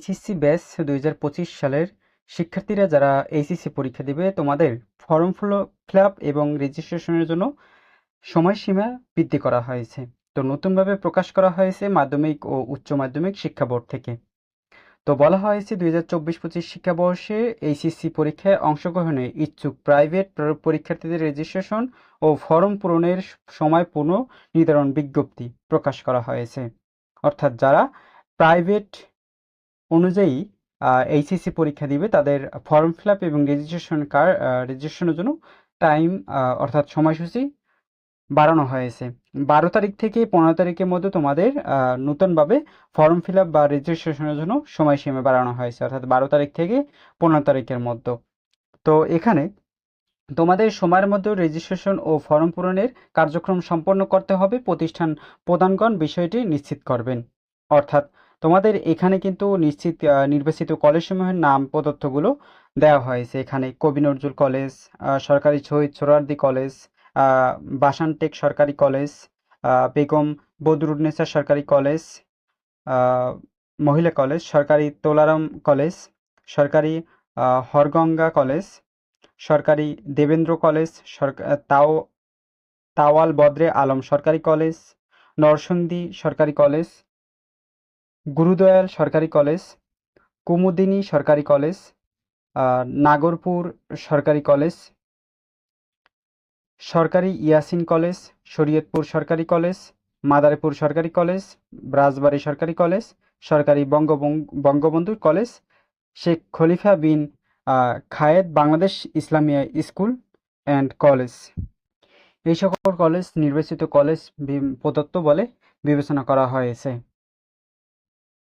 HSC batch দুই হাজার পঁচিশ সালের শিক্ষার্থীরা যারা এইচএসসি পরীক্ষা দিবে, তোমাদের ফর্ম ফিল আপ এবং রেজিস্ট্রেশনের জন্য সময়সীমা বৃদ্ধি করা হয়েছে। তো নতুনভাবে প্রকাশ করা হয়েছে মাধ্যমিক ও উচ্চ মাধ্যমিক শিক্ষা বোর্ড থেকে। তো বলা হয়েছে দুই হাজার চব্বিশ পঁচিশ শিক্ষাবর্ষে এইচএসসি পরীক্ষায় অংশগ্রহণে ইচ্ছুক প্রাইভেট পরীক্ষার্থীদের রেজিস্ট্রেশন ও ফর্ম পূরণের সময় পুনঃ নির্ধারণ বিজ্ঞপ্তি প্রকাশ করা হয়েছে। অর্থাৎ যারা প্রাইভেট অনুযায়ী এইচএসসি পরীক্ষা দিবে। তাদের ফর্ম ফিল আপ এবং রেজিস্ট্রেশন কার রেজিস্ট্রেশনের জন্য টাইম অর্থাৎ সময়সূচি বাড়ানো হয়েছে। বারো তারিখ থেকে পনেরো তারিখের মধ্যে তোমাদের নতুনভাবে ফর্ম ফিল আপ বা রেজিস্ট্রেশনের জন্য সময়সীমা বাড়ানো হয়েছে। অর্থাৎ বারো তারিখ থেকে পনেরো তারিখের মধ্যে। তো এখানে তোমাদের সময়ের মধ্যে রেজিস্ট্রেশন ও ফর্ম পূরণের কার্যক্রম সম্পন্ন করতে হবে। প্রতিষ্ঠান প্রধানগণ বিষয়টি নিশ্চিত করবেন। অর্থাৎ তোমাদের এখানে কিন্তু নিশ্চিত নির্বাচিত কলেজসমূহের নাম প্রদত্তগুলো দেওয়া হয়েছে। এখানে কবি নজরুল কলেজ সরকারি শহীদ সোহরাওয়ার্দী কলেজ বাসানটেক সরকারি কলেজ বেগম বদরুন্নেসা সরকারি কলেজ মহিলা কলেজ সরকারি তোলারাম কলেজ সরকারি হরগঙ্গা কলেজ সরকারি দেবেন্দ্র কলেজ সরকার তাও, তাওয়াল বদরে আলম সরকারি কলেজ নরসিংদী সরকারি কলেজ গুরুদয়াল সরকারি কলেজ, কুমুদিনী সরকারি কলেজ নাগরপুর সরকারি কলেজ, সরকারি ইয়াসিন কলেজ, শরীয়তপুর সরকারি কলেজ, মাদারীপুর সরকারি কলেজ রাজবাড়ী সরকারি কলেজ, সরকারি Bangabandhu college, Sheikh Khalifa bin Zayed Bangladesh Islamia school and college. এই সকল কলেজ নির্বাচিত কলেজ প্রদত্ত বলে বিবেচনা করা হয়েছে।